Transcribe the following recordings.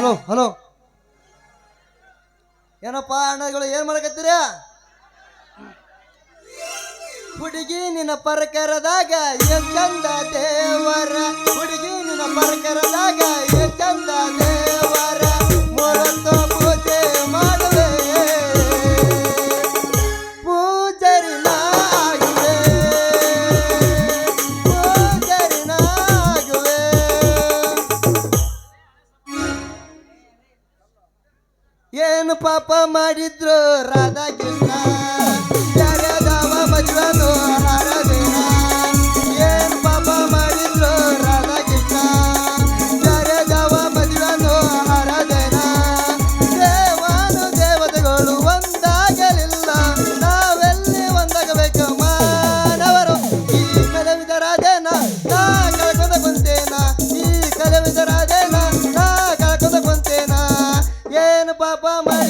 Hello hello. ಏನಪ್ಪ ಅಣ್ಣಗಳು, ಏನ್ ಮಾಡಕತ್ತೀರ? ಹುಡುಗಿ ನಿನ್ನ ಪರಕರದಾಗ ಏನ್ ಚಂದ ದೇವರ. ಹುಡುಗಿ ನಿನ್ನ ಪರಕರದಾಗ ಏನ್ ಚಂದ ದೇವರ ಮಾಡಿದ್ರು ರಾಧಾಕೃಷ್ಣ. ಯಾರ್ಯಾದವ ಮದುವೆನು ಹರದೇನ ಏನು ಪಾಪ ಮಾಡಿದ್ರು ರಾಧಾಕೃಷ್ಣ. ಯಾರ್ಯಾದವ ಮದುವೆನು ಹರದೇನ ದೇವಾನು ದೇವತೆಗಳು ಒಂದಾಗಲಿಲ್ಲ. ನಾವೆಲ್ಲಿ ಒಂದಾಗಬೇಕು ಮಾನವರು? ಈ ಕಲವಿದ ರಾಜೇನ ನಾ ಕಳ್ಕೊಂಡ ಈ ಕಲವಿದ ರಾಜೇನ ನಾ ಕಳ್ಕೊಂಡ ಕುಂತೇನ? ಏನು ಪಾಪ ಮಾಡಿದ್ರು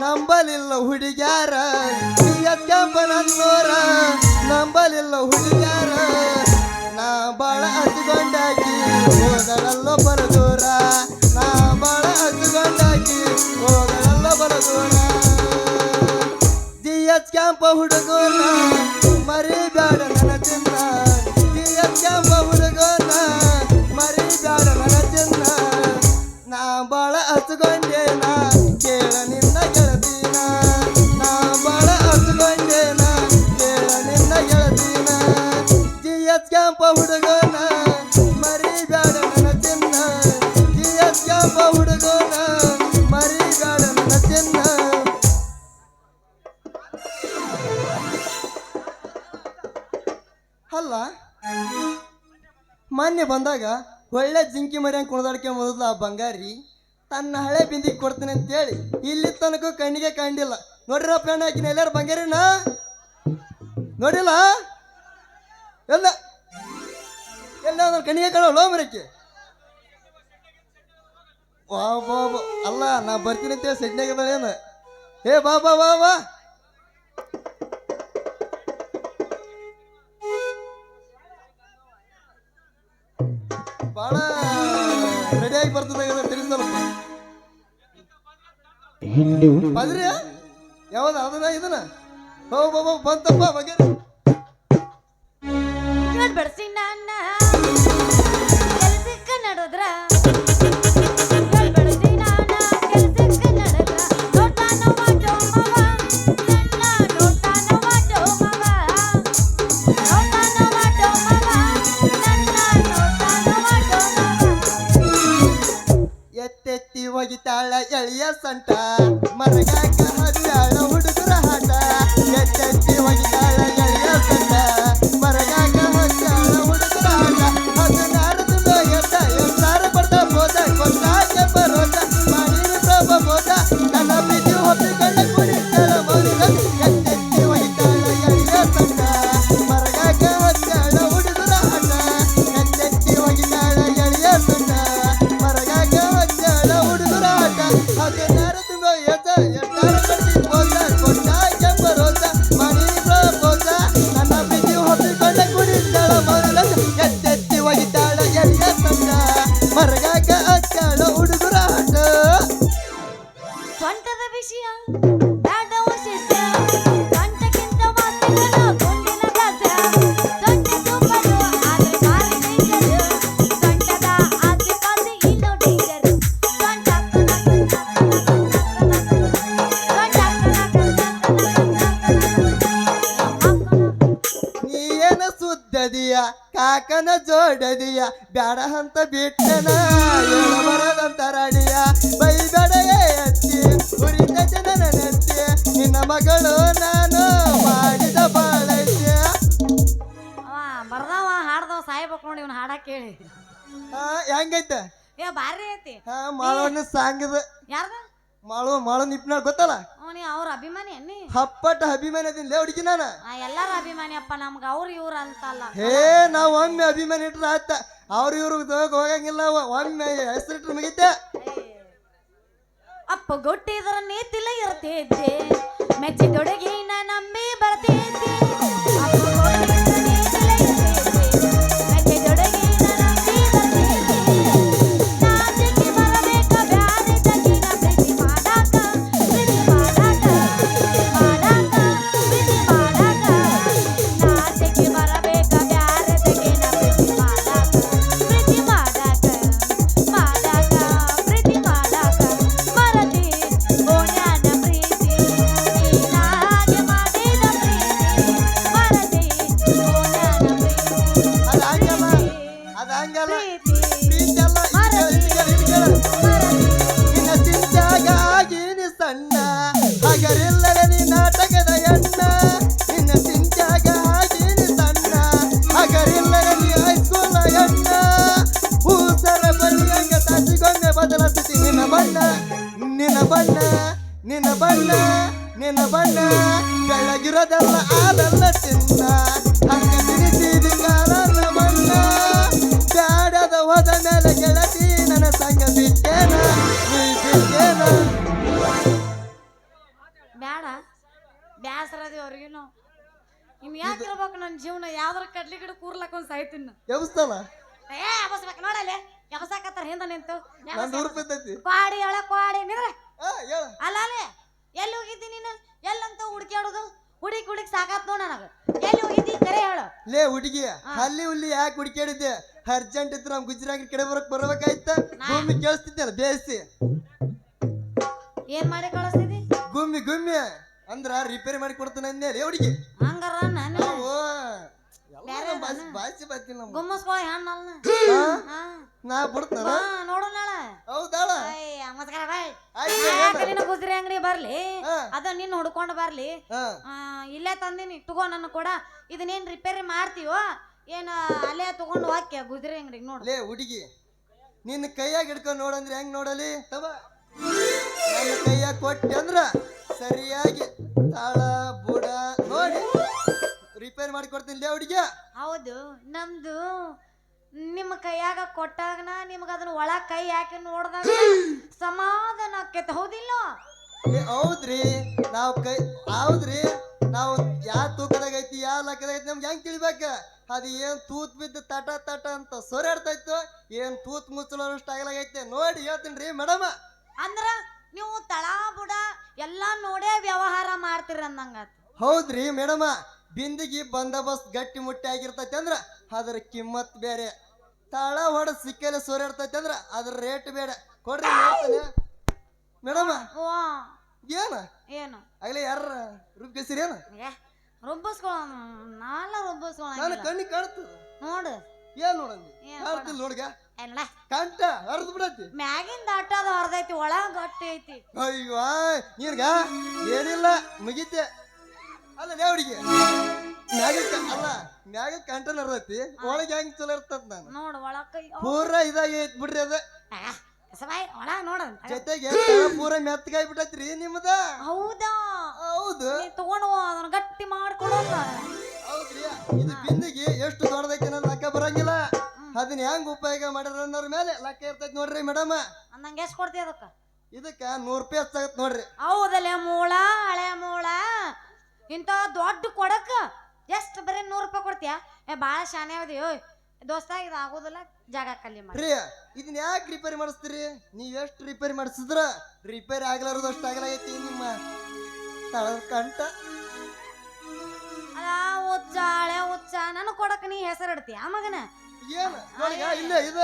ನಂಬಲಿಲ್ಲ ಹುಡುಗ್ಯಾರ ಜಿ ಎಚ್ ಕ್ಯಾಂಪ ನನ್ನೂರ ನಂಬಲಿಲ್ಲ ಹುಡುಗ್ಯಾರ. ನಾ ಬಾಳ ಹಚ್ಕೊಂಡಾಕಿ ಹೋಗಲಲ್ಲೋ ಬರದೂರ. ನಾ ಬಾಳ ಹಚ್ಕೊಂಡಾಕಿ ಹೋಗಲಲ್ಲೋ ಬರದೂರ. ಜಿ ಎಚ್ ಕ್ಯಾಂಪ ಮರಿಬೇಡ ನನ್ನ ಬಂದಾಗ ಒಳ್ಳೆ ಜಿಂಕಿ ಮರಿ ಹಂಗೆ ಕುಣದಾಡ್ಕೆ ಮೊದಲು ಆ ಬಂಗಾರಿ. ತನ್ನ ಹಳೆ ಬಿಂದಿಗೆ ಕೊಡ್ತೀನಿ ಅಂತೇಳಿ ಇಲ್ಲಿ ತನಕ ಕಣ್ಣಿಗೆ ಕಂಡಿಲ್ಲ ನೋಡ್ರಿ ಪೆಣ್ಣ ಹಾಕಿನ ಎಲ್ಲಾರು ಬಂಗಾರಿನ? ನೋಡಿಲ್ಲ ಎಲ್ಲ? ಎಲ್ಲ ನನ್ನ ಕಣ್ಣಿಗೆ ಕಾಣೋ ಮರಕ್ಕೆ ವಾ ಬಾ ಅಲ್ಲ, ನಾ ಬರ್ತೀನಿ ಅಂತೇಳಿ ಸೆಟ್ನಾಗ ಏ, ಬಾ ಬಾ ಬಾ ಬಾ. ರೆಡಿಯಾಗಿ ಬರ್ತದೆ ತಿಳಿಸಲ್ಲ ಅದ್ರಿ ಯಾವ್ದು? ಅದನ್ನ ಇದನ್ನ? ಬಂತಪ್ಪ ಬಗ್ಗೆ ಬಡ್ಸಿ. ಒಗಿತಾಳ ಎಳಿಯ ಸಂಟ ಮರಗಾಕ ಹತ್ತಾಳ ಹುಡುಗರ ಹಾಟ. ಎತ್ತೆತ್ತಿ ಒಗಿತಾಳ ಎಳಿಯ ಸಂಟ Yeah. ಕಾಕನ ಜೋಡದಿಯ ಬ್ಯಾಡ ಅಂತ ಬಿಟ್ಟನ ಬರದಂತ ರಡಿಯ ಅತ್ತಿ ಉರಿದ ಜನನ ನೆತ್ತಿ ನಿನ್ನ ಮಗಳು ನಾನು ಮಾಡಿದ ಬಾಳೈತ್ಯ ಅವ ಬರ್ದವ ಹಾಡ್ದವ ಸಾಯ್ಬೇಕು ನೋಡಿ ಇವ್ನ ಹಾಡ ಕೇಳಿ. ಆ ಹೆಂಗೈತೆ? ಏ ಭಾರಿ ಐತಿ. ಹಾ ಮಾಡೋಣ ಸಾಂಗ್ ಇದು ಯಾರ್ದ? ಮಾಳು ಮಾಳು ನಿಪ್ನಾಳ್ ಗೊತ್ತಲ್ಲ? ಅವನಿ ಅವ್ರ ಅಭಿಮಾನಿ ಅನ್ನಿ ಹಪ್ಪಟ ಅಭಿಮಾನಿ ಅದಿಲ್ಲ ಹುಡುಗಿ ನಾನು. ಎಲ್ಲಾರ ಅಭಿಮಾನಿ ಅಪ್ಪ ನಮ್ಗ ಅವ್ರ ಇವ್ರ ಅಂತಲ್ಲ. ಹೇ ನಾವ್ ಒಮ್ಮೆ ಅಭಿಮಾನಿ ಇಟ್ರ ಆತ ಅವ್ರ ಇವ್ರ ಹೋಗಂಗಿಲ್ಲ ಒಮ್ಮೆ ಹೆಸರಿಟ್ರೆ ಮುಗಿತೆ. ಅಪ್ಪ ಗೊಟ್ಟಿದ್ರ ನೀತಿಲ ಮೆಚ್ಚಿದೊಡಗಿ ನಾ ನಂಬಿ ಬರ್ತಿದ್ದೆ. ಬ್ಯಾಸರದಿ ಅವ್ರಿಗೆ ನಾವು ಇನ್ ಯಾಕಿರ್ಬೇಕು ನನ್ನ ಜೀವನ? ಯಾವ್ದಾರ ಕಡ್ಲಿ ಗಿಡ ಕೂರ್ಲಕ್ಕ ಒಂದ್ ಸಾಯ್ತೀನಿ ಎಬ್ಸ್ತಲ್ಲ ಏ ಎಬಸ್ಬೇಕು ನೋಡಲೆ ಎಬಸಾಕತ್ತಾರ ಹಿಂದ ನಿಂತು. ನಂದು ನೂರು ಎದ್ದೈತಿ ಪಾಡಿ ಕ್ವಾಡಿ ಒಳ ಕ್ವಾಡಿ. ನಿಂದ್ರೆ? ಆ ಹೇಳ. ಅಲ್ಲ ಅಲ್ಲೇ. ಎಲ್ಲಿ ಹೋಗಿದ್ದಿ ನೀನು? ಎಲ್ಲಂತ ಹುಡುಕ್ಯಾಡೋದು ಹುಡುಕಿ ಹುಡುಕಿ ಸಾಕಾತ್ ನೋಡ ನನಗ. ಎಲ್ಲಿ ಹೋಗಿದ್ದಿ? ಕರೆ ಹೇಳು. ಲೇ ಹುಡುಗಿ ಅಲ್ಲಿ ಹುಲ್ಲಿ ಯಾಕೆ ಹುಡುಕ್ಯಾಡಿದ್ದೆ ಅರ್ಜೆಂಟ್ ಇತ್ತು ನಮ್ ಗುಜರಾತ್ ಕಡೆ ಬರಕ್ ಬರ್ಬೇಕಾಯ್ತ? ಗುಮ್ಮಿ ಕೇಳಿಸ್ತಿದ್ದಲ್ಲ ಬೇಯಿಸಿ. ಏನ್ ಮಾಡಿ ಕಳಿಸ್ತಿದ್ದಿ? ಗುಮ್ಮಿ ಗುಮ್ಮಿ. ಅಂದ್ರ ರಿಪೇರಿ ಮಾಡಿ ಕೊಡ್ತಾನೆ ಅಂದೇಳಿ ಹುಡುಗಿ ಹಂಗಾರ ನಾನು ಬರ್ತೀನಿ ನಮ್ಮ ಗುಮ್ಮಸ್ಕೊಳ ನಾ ಬಿಡ್ತಾನ ಬಾ, ನೋಡು ನಾಳ. ಹೌದಾಳ? ಅಯ್ಯ ನಮಸ್ಕಾರ ಬಾಯ್. ನಿನ್ನ ಗುಜರಿ ಅಂಗಡಿ ಬರ್ಲಿ. ಅದ ನಿನ್ನ ಹುಡ್ಕೊಂಡು ಬರ್ಲಿ. ಇಲ್ಲೇ ತಂದಿನಿ ತಗೋ ನನ್ನ ಕೂಡ. ಇದನ್ನೇನ್ ರಿಪೇರಿ ಮಾಡ್ತೀವೋ ಏನ ಅಲ್ಲೇ ತಗೊಂಡು ಹಾಕ್ಯ ಗುಜರಿ ಅಂಗಡಿಗೆ ನೋಡು. ಲೇ ಹುಡುಗಿ ನಿನ್ನ ಕೈಯಾಗ ಹಿಡ್ಕೊಂಡು ನೋಡಂದ್ರೆ ಹೆಂಗ್ ನೋಡಲಿ? ತವ ನನ್ನ ಕೈಯಾಗ ಕೊಟ್ಟೆ ಅಂದ್ರ ಸರಿಯಾಗಿ ತಾಳ ಬುಡ. ನೋಡಿ ರಿಪೇರ್ ಮಾಡಿ ಕೊಡ್ತೀನಿ ಲೇ ಹುಡುಗಿ ಹೌದು ನಮ್ದು ನಿಮ್ಮ ಕೈಯಾಗ ಕೊಟ್ಟಾಗನ ನಿಮ್ಗ ಅದನ್ನ ಒಳಗೆ ಕೈ ಹಾಕಿ ನೋಡ್ದಾಗ ಸಮಾಧಾನ ಆಕೈತೆ. ಹೌದಿಲ್ಲ? ಲೇ ಹೌದ್ರಿ. ನಾವು ಕೈ ಹೌದ್ರಿ. ನಾವು ಯಾವ ತೂಕದಾಗ ಐತಿ ಯಾವ ಲೆಕ್ಕದಾಗ ಐತಿ ನಮ್ಗೆ ಹೆಂಗ್ ತಿಳಿಬೇಕ? ಅದು ಏನು ತೂತ್ ಬಿದ್ದು ತಟ ತಟ ಅಂತ ಸೊರಾಡ್ತಾ ಇತ್ತು ಏನ್ ತೂತ್ ಮುಚ್ಚಲೋಷ್ಟು ಆಗಲಾಗೈತೆ ನೋಡಿ ಹೇಳ್ತೀನಿ ರೀ ಮೇಡಮ. ಅಂದ್ರ ನೀವು ತಳ ಬುಡ ಎಲ್ಲ ನೋಡೇ ವ್ಯವಹಾರ ಮಾಡ್ತೀರ ಅಂದಂಗಾತು ಹೌದ್ರಿ ಮೇಡಮ ಬಿಂದಿಗಿ ಬಂದೋಬಸ್ತ್ ಗಟ್ಟಿ ಮುಟ್ಟಿ ಆಗಿರ್ತೈತಿ ಅಂದ್ರ ಅದ್ರ ಕಿಮ್ಮತ್ ಬೇರೆ. ತಳ ಹೊಡ ಸಿಕ್ಕಲೆ ಸೋರಾಡ್ತೈತಿ ಅಂದ್ರ ಅದ್ರ ರೇಟ್ ಬೇಡ ಕೊಡ್ರಿ ಮೇಡಮ್ ಓ ಏನ? ಏನು? ಆಗ್ಲಿ ಯಾರ ರುಬ್ಬಿಸಿರಿ ಏನ? ಏ ರುಬ್ಬಿಸ್ಕೊಳ ನಾಲ ನಾನು ಕಣ್ಣಿ ಕಾಣ್ತದ? ನೋಡು. ಏನ್ ನೋಡಂಗ ಏನ್ ಕಾಣ್ತಿಲ್ಲ ನೋಡ್ಗ? ಏನ್ಲ? ಕಂಟ ಹರಿದ್ ಬಿಡತಿ ಮ್ಯಾಗಿಂದ ಆಟದ ಹೊರದೈತಿ ಒಳಗ ಗಟ್ಟಿ ಐತಿ. ಅಯ್ಯೋ ನೀನ್ಗ ಏನಿಲ್ಲ ಮುಗಿತೆ. ಅಲ್ಲ ಲೇ ಹುಡುಗಿ ಮ್ಯಾಗ ಅಲ್ಲ ಮ್ಯಾಗ ಹರಿದೈತಿ ಒಳಗೆ ಹೆಂಗ್ ಚಲೋ ಇರ್ತದ ನಾನು? ನೋಡು ಒಳಗ ಕೈ ಪೂರ ಇದಾಗೈತ್ ಬಿಡ್ರಿ ಅದ. ಸಬಾಯ್ ಒಳಗ ನೋಡ. ಜೊತೆಗೆ ಪೂರ ಮೆತ್ತಗಾಯ್ ಬಿಟ್ಟೈತ್ರಿ ನಿಮ್ಮದ ಹೌದಾ? ಹೌದು. ತಗೊಂಡು ಅದನ್ನ ಗಟ್ಟಿ ಮಾಡ್ಕೊಡೋದ ಹೌದ್ರಿ. ಇದು ಬಿಂದಿಗೆ ಎಷ್ಟು ದೊಡ್ಡದೈತಿ ಅನ್ನೋದು ಅದನ್ನ ಹೆಂಗ್ ಉಪಯೋಗ ಮಾಡ್ಯಾರ ಅನ್ನೋರ ಮೇಲೆ ಲೆಕ್ಕ ಇರ್ತೈತಿ ನೋಡ್ರಿ ಮೇಡಮ್. ನಂಗೆ ಎಷ್ಟು ಕೊಡ್ತೀಯ ಅದಕ್ಕ? ಇದಕ್ಕ ನೂರ್ ರೂಪಾಯಿ ಹಚ್ಚಾಗತ್ ನೋಡ್ರಿ. ಹೌದಲ್ಲೇ ಮೂಳ ಹಳೆ ಮೂಳ? ಇಂಥ ದೊಡ್ಡ ಕೊಡಕ ಎಷ್ಟು ಬರೀ ನೂರು ರೂಪಾಯಿ ಕೊಡ್ತೀಯ? ಏ ಭಾಳ ಶಾನೆ ಅವದಿ ಓಯ್. ದೋಸ್ತ ಇದು ಆಗೋದಿಲ್ಲ ಜಾಗ ಖಾಲಿ ಮಾಡಿ. ರೀ ಇದನ್ನ ಯಾಕೆ ರಿಪೇರಿ ಮಾಡಿಸ್ತೀರಿ? ನೀವ್ ಎಷ್ಟು ರಿಪೇರಿ ಮಾಡಿಸಿದ್ರ? ರಿಪೇರಿ ಆಗ್ಲಾರದಷ್ಟು ಐತಿ ನಿಮ್ಮ ತಳದ ಕಂಟ. ಅಲ್ಲ ಉಚ್ಚ ಹಳೆ ಹುಚ್ಚ ನನಗೆ ಕೊಡಕ್ಕೆ ನೀ ಹೆಸರು ಇಡ್ತೀಯ ಮಗನ? ಏನ್? ಇಲ್ಲ ಇದ.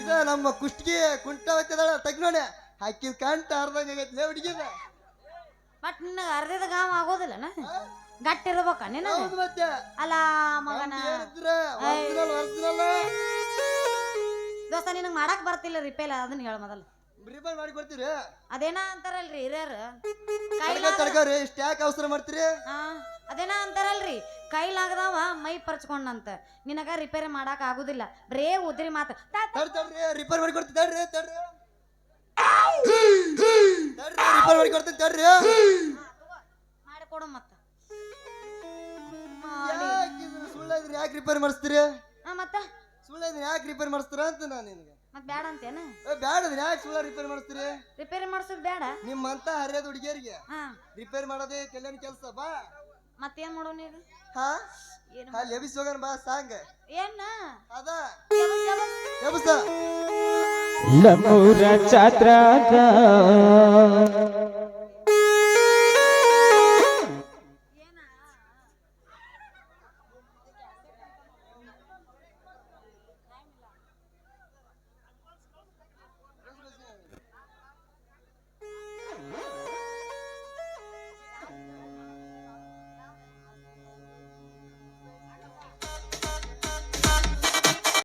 ಇದ ನಮ್ಮ ಕುಷ್ಟಿಗೆ ಕುಂಟ ಹೋಗ್ತದಳ ತಗ್ನೋಡೆ ಹಾಕಿದ ಕಂಟ ಅರ್ಧಂಗ ಆಗೈತಿ ಹುಡುಗಿದ. ಬಟ್ ನಿನಗೆ ಅರ್ಧದ ಗಾಮ ಆಗೋದಿಲ್ಲ ಗಟ್ಟಿ ಇರ್ಬೇಕ ನಿನಗೆ ಹೌದು ಮತ್ತೆ. ಅಲ್ಲ ಮಗನ. ದೋಸ್ತ ನಿನಗೆ ಮಾಡಕ್ ಬರ್ತಿಲ್ಲ ರಿಪೇಲ್ ಅದನ್ನ ಹೇಳ ಮೊದಲು. ರಿಪೇರ್ ಮಾಡಿ ಕೊಡ್ತೀರಿ? ಅದೇನ ಅಂತಾರಲ್ರಿ ಹಿರಿಯರು? ಕಡ್ಗವ್ರಿ ಇಷ್ಟ ಯಾಕೆ ಅವಸರ ಮಾಡ್ತೀರಿ? ಆ, ಅದೇನ ಅಂತಾರಲ್ರಿ? ಕೈಲಾಗದವ ಮೈ ಪರ್ಚ್ಕೊಂಡಂತ. ನಿನಗ ರಿಪೇರಿ ಮಾಡಾಕ ಆಗುದಿಲ್ಲ. ರೇ ಉದ್ರಿ ಮಾತು. ತಾ- ತಾ- ತಡ್ರಿ ರಿಪೇರ್ ಮಾಡಿ ಕೊಡ್ತೀವಿ ತಡ್ರಿ ತಡ್ರಿ. ರಿಪೇರ್ ಮಾಡಿ ಕೊಡ್ತೀನಿ ತಡ್ರಿ. ಮಾಡಿ ಕೊಡು ಮತ್ತ. ಯಾಕೆ ಇದು ಸುಳ್ಳೈದ್ರಿ ಯಾಕೆ ರಿಪೇರ್ ಮಾಡಿಸ್ತೀರಿ? ಹಾ ಮತ್ತ. ಸುಳ್ಳೈದ್ರಿ ಯಾಕೆ ರಿಪೇರ್ ಮಾಡಿಸ್ತೀರ ಅಂತ ನಾನು ನಿನಗೆ. ಮತ್ ಬೇಡ ಅಂತೇನ? ಏ ಬ್ಯಾಡದ್ರಿ ಯಾಕೆ ಸುಳ್ಳ ರಿಪೇರ್ ಮಾಡಿಸ್ತೀರಿ? ರಿಪೇರಿ ಮಾಡ್ಸೋದ್ ಬೇಡ ನಿಮ್ಮಂತ ಹರಿಯದ ಹುಡುಗಿಯರಿಗೆ ಹಾ. ರಿಪೇರ್ ಮಾಡೋದೇ ಕಲ್ಯಾಣ ಕೆಲಸ ಬಾ. ಮತ್ತೇನ್ ಮಾಡೋಣ ಈಗ ಹಾ? ಏನು ಅಲ್ಲಿ ಎಬಿಸ್ ಹೋಗೋಣ ಬಾ ಸಾಂಗ್. ಏನ? ಅದ? ಎಬಸ್ ನಮ್ಮೂರ ಜಾತ್ರಾಗ